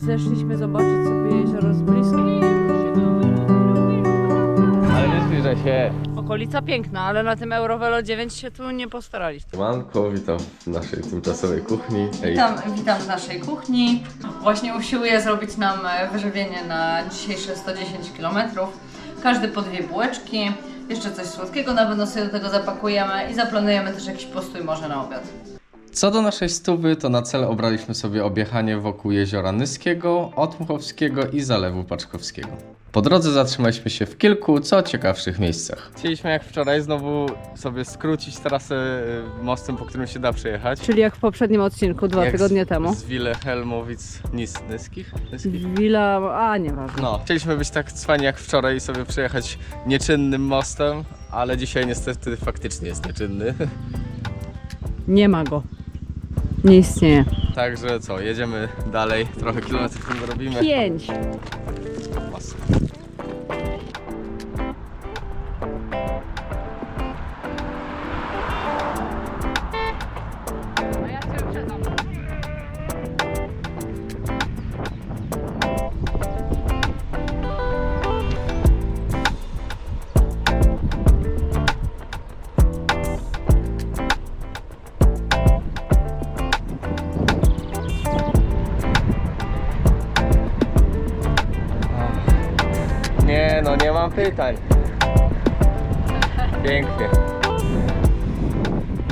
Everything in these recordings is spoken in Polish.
Zeszliśmy zobaczyć sobie jezioro z bliska. Ale nie zbliżaj się. Okolica piękna, ale na tym Eurovelo 9 się tu nie postarali. Manko, witam w naszej tymczasowej kuchni. Ej, Witam, witam w naszej kuchni. Właśnie usiłuję zrobić nam wyżywienie na dzisiejsze 110 km. Każdy po dwie bułeczki, jeszcze coś słodkiego na pewno sobie do tego zapakujemy i zaplanujemy też jakiś postój może na obiad. Co do naszej stówy, to na cel obraliśmy sobie objechanie wokół jeziora Nyskiego, Otmuchowskiego i Zalewu Paczkowskiego. Po drodze zatrzymaliśmy się w kilku co ciekawszych miejscach. Chcieliśmy jak wczoraj znowu sobie skrócić trasę y, mostem, po którym się da przejechać. Czyli jak w poprzednim odcinku, dwa Jak tygodnie z, temu. Z Wilhelmowic Nis, Nyskich? Nyskich? Willa, a nieważne. No, chcieliśmy być tak cwani jak wczoraj i sobie przejechać nieczynnym mostem, ale dzisiaj niestety faktycznie jest nieczynny. Nie ma go. Nie istnieje. Także co, jedziemy dalej, trochę kilometrów robimy. Pięć. Mas. No, nie mam pytań. Pięknie.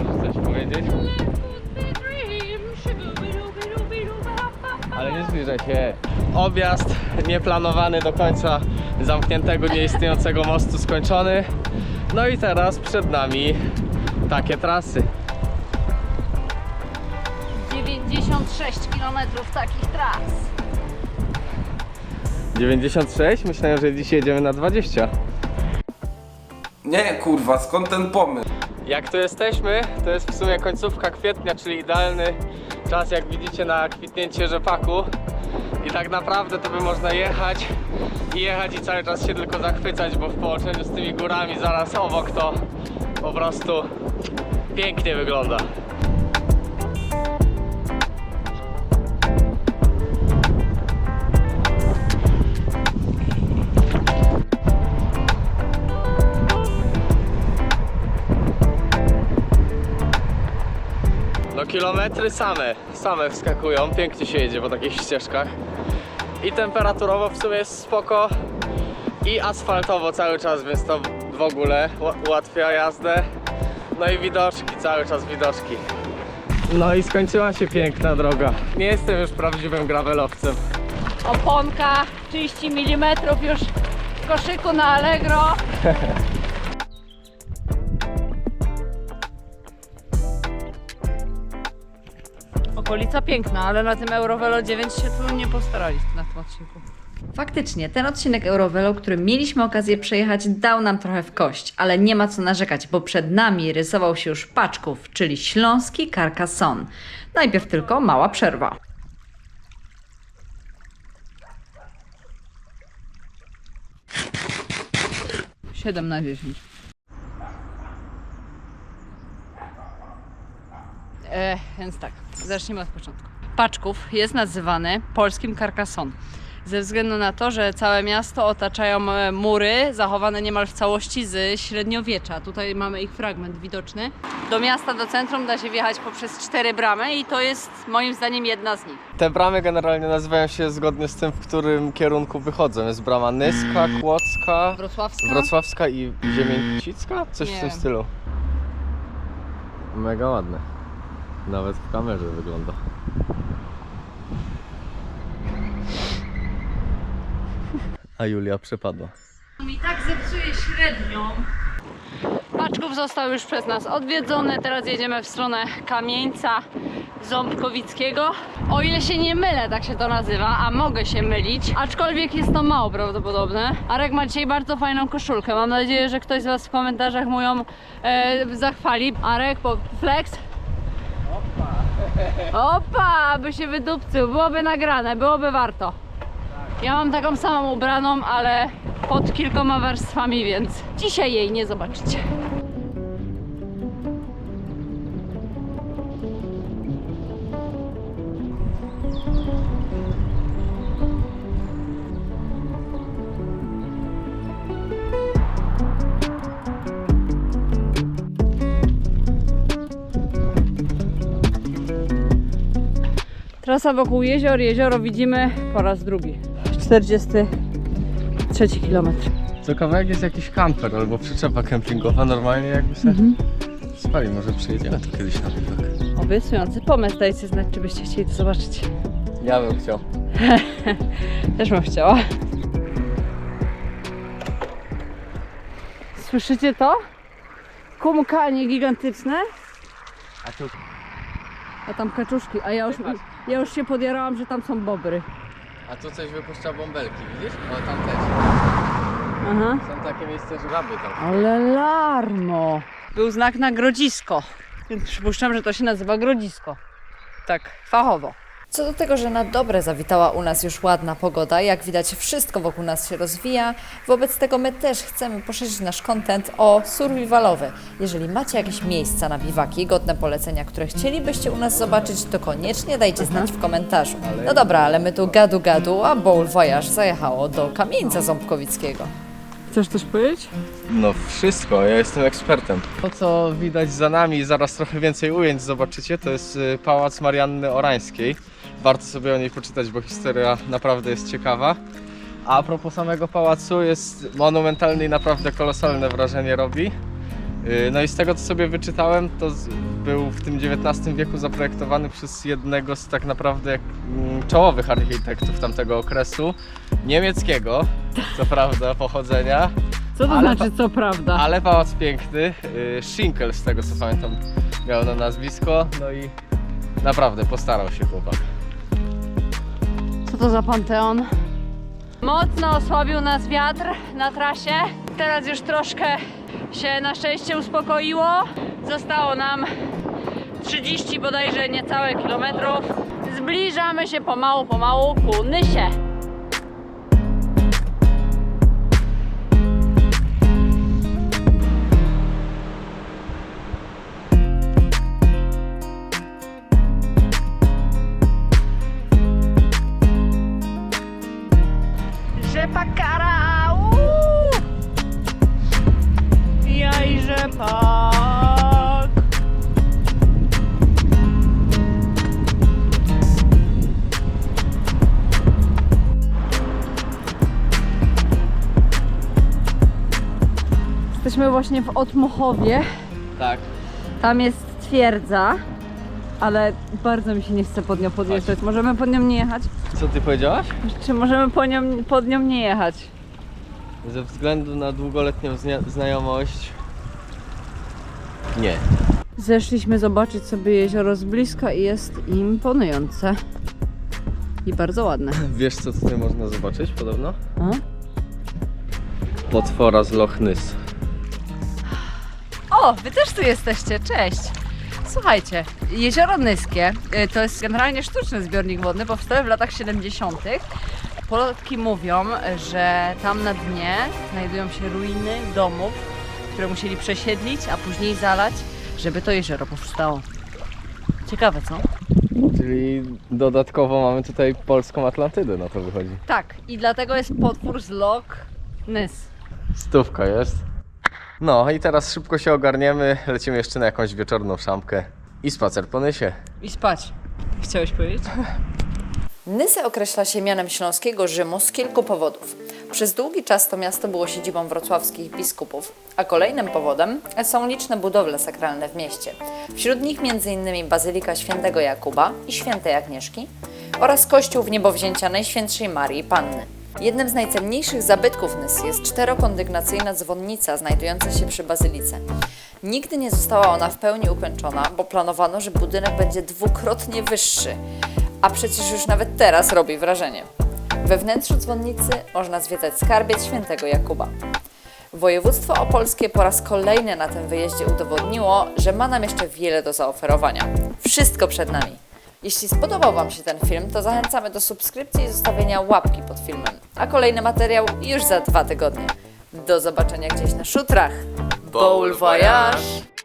Możesz coś powiedzieć? Ale nie zbliżaj się. Objazd nieplanowany do końca zamkniętego, nieistniejącego mostu skończony. No i teraz przed nami takie trasy. 96 km takich tras. 96? Myślałem, że dzisiaj jedziemy na 20. Nie kurwa, skąd ten pomysł? Jak tu jesteśmy, to jest w sumie końcówka kwietnia, czyli idealny czas, jak widzicie, na kwitnięcie rzepaku. I tak naprawdę to by można jechać i jechać i cały czas się tylko zachwycać, bo w połączeniu z tymi górami zaraz obok to po prostu pięknie wygląda. Kilometry same, same wskakują, pięknie się jedzie po takich ścieżkach. I temperaturowo w sumie jest spoko i asfaltowo cały czas, więc to w ogóle ułatwia jazdę. No i widoczki, cały czas widoczki. No i skończyła się piękna droga. Nie jestem już prawdziwym gravelowcem. Oponka 30 mm już w koszyku na Allegro. Okolica piękna, ale na tym Eurovelo 9 się tu nie postarali na tym odcinku. Faktycznie, ten odcinek Eurovelo, który mieliśmy okazję przejechać, dał nam trochę w kość, ale nie ma co narzekać, bo przed nami rysował się już Paczków, czyli śląski Carcassonne. Najpierw tylko mała przerwa. 7 na 10. E, więc tak, zacznijmy od początku. Paczków jest nazywany polskim Carcassonne. Ze względu na to, że całe miasto otaczają e, mury zachowane niemal w całości z średniowiecza. Tutaj mamy ich fragment widoczny. Do miasta, do centrum da się wjechać poprzez cztery bramy i to jest moim zdaniem jedna z nich. Te bramy generalnie nazywają się zgodnie z tym, w którym kierunku wychodzą. Jest brama Nyska, Kłodzka, Wrocławska? Wrocławska i Ziemięcicka? Coś Nie w tym stylu. Mega ładne. Nawet w kamerze wygląda. A Julia przepadła. Mi tak zepsuje średnią. Paczków został już przez nas odwiedzony. Teraz jedziemy w stronę Kamieńca Ząbkowickiego. O ile się nie mylę, tak się to nazywa, a mogę się mylić, aczkolwiek jest to mało prawdopodobne. Arek ma dzisiaj bardzo fajną koszulkę. Mam nadzieję, że ktoś z Was w komentarzach mu ją e, zachwali. Arek, po flex. Opa, by się wydupcył. Byłoby nagrane, byłoby warto. Ja mam taką samą ubraną, ale pod kilkoma warstwami, więc dzisiaj jej nie zobaczycie. Trasa wokół jezior. Jezioro widzimy po raz drugi. 43 kilometr. Co kawałek jest jakiś kamper albo przyczepa kempingowa, normalnie jakby się spali, może przyjedziemy tu kiedyś na widok. Obiecujący pomysł. Dajcie znać, czy byście chcieli to zobaczyć. Ja bym chciał. Też bym chciała. Słyszycie to? Kumkanie gigantyczne. A tu A tam kaczuszki, a ja już, ja już się podjarałam, że tam są bobry. A tu coś wypuszcza bąbelki, widzisz? O, tam też. Aha. Są takie miejsca, że żaby tam. Ale larmo. Był znak na grodzisko, więc przypuszczam, że to się nazywa grodzisko. Tak, fachowo. Co do tego, że na dobre zawitała u nas już ładna pogoda, jak widać wszystko wokół nas się rozwija, wobec tego my też chcemy poszerzyć nasz content o survivalowy. Jeżeli macie jakieś miejsca na biwaki, godne polecenia, które chcielibyście u nas zobaczyć, to koniecznie dajcie znać w komentarzu. No dobra, ale my tu gadu gadu, a Bowl Voyage zajechało do Kamieńca Ząbkowickiego. Chcesz coś powiedzieć? No wszystko, ja jestem ekspertem. To co widać za nami, zaraz trochę więcej ujęć zobaczycie, to jest y, Pałac Marianny Orańskiej. Warto sobie o niej poczytać, bo historia naprawdę jest ciekawa. A propos samego pałacu, jest monumentalny i naprawdę kolosalne wrażenie robi. Y, No i z tego co sobie wyczytałem, to był w tym XIX wieku zaprojektowany przez jednego z tak naprawdę mm, czołowych architektów tamtego okresu, niemieckiego, co prawda pochodzenia, Co to Ale znaczy, co prawda? ale pałac piękny, y, Schinkel z tego co pamiętam miał na nazwisko, no i naprawdę postarał się chłopak. Co to za panteon? Mocno osłabił nas wiatr na trasie. Teraz już troszkę się na szczęście uspokoiło. Zostało nam 30 bodajże niecałe kilometrów. Zbliżamy się pomału, pomału ku Nysie. Rzepa kara! uuu! Jaj, rzepak! Jesteśmy właśnie w Otmochowie. Tak. Tam jest twierdza, ale bardzo mi się nie chce pod nią podjeżdżać. Możemy pod nią nie jechać? Co ty powiedziałaś? Czy możemy po nią, pod nią nie jechać? Ze względu na długoletnią znia- znajomość. Nie. Zeszliśmy zobaczyć sobie jezioro z bliska i jest imponujące. I bardzo ładne. Wiesz co tutaj można zobaczyć podobno? A? Potwora z Loch Ness. O, wy też tu jesteście, cześć! Słuchajcie, jezioro Nyskie y, to jest generalnie sztuczny zbiornik wodny, powstały w latach 70. Polotki mówią, że tam na dnie znajdują się ruiny domów, które musieli przesiedlić, a później zalać, żeby to jezioro powstało. Ciekawe, co? Czyli dodatkowo mamy tutaj polską Atlantydę, na to wychodzi. Tak, i dlatego jest potwór z Loch Ness. Stówka jest. No i teraz szybko się ogarniemy, lecimy jeszcze na jakąś wieczorną szamkę i spacer po Nysie. I spać. Chciałeś powiedzieć? Nysę określa się mianem śląskiego Rzymu z kilku powodów. Przez długi czas to miasto było siedzibą wrocławskich biskupów, a kolejnym powodem są liczne budowle sakralne w mieście. Wśród nich m.in. Bazylika Świętego Jakuba i Świętej Agnieszki oraz kościół w niebowzięcia Najświętszej Marii Panny. Jednym z najcenniejszych zabytków Nysy jest czterokondygnacyjna dzwonnica znajdująca się przy bazylice. Nigdy nie została ona w pełni ukończona, bo planowano, że budynek będzie dwukrotnie wyższy, a przecież już nawet teraz robi wrażenie. We wnętrzu dzwonnicy można zwiedzać skarbiec świętego Jakuba. Województwo opolskie po raz kolejny na tym wyjeździe udowodniło, że ma nam jeszcze wiele do zaoferowania. Wszystko przed nami. Jeśli spodobał Wam się ten film, to zachęcamy do subskrypcji i zostawienia łapki pod filmem. A kolejny materiał już za dwa tygodnie. Do zobaczenia gdzieś na szutrach. Bowl Voyage!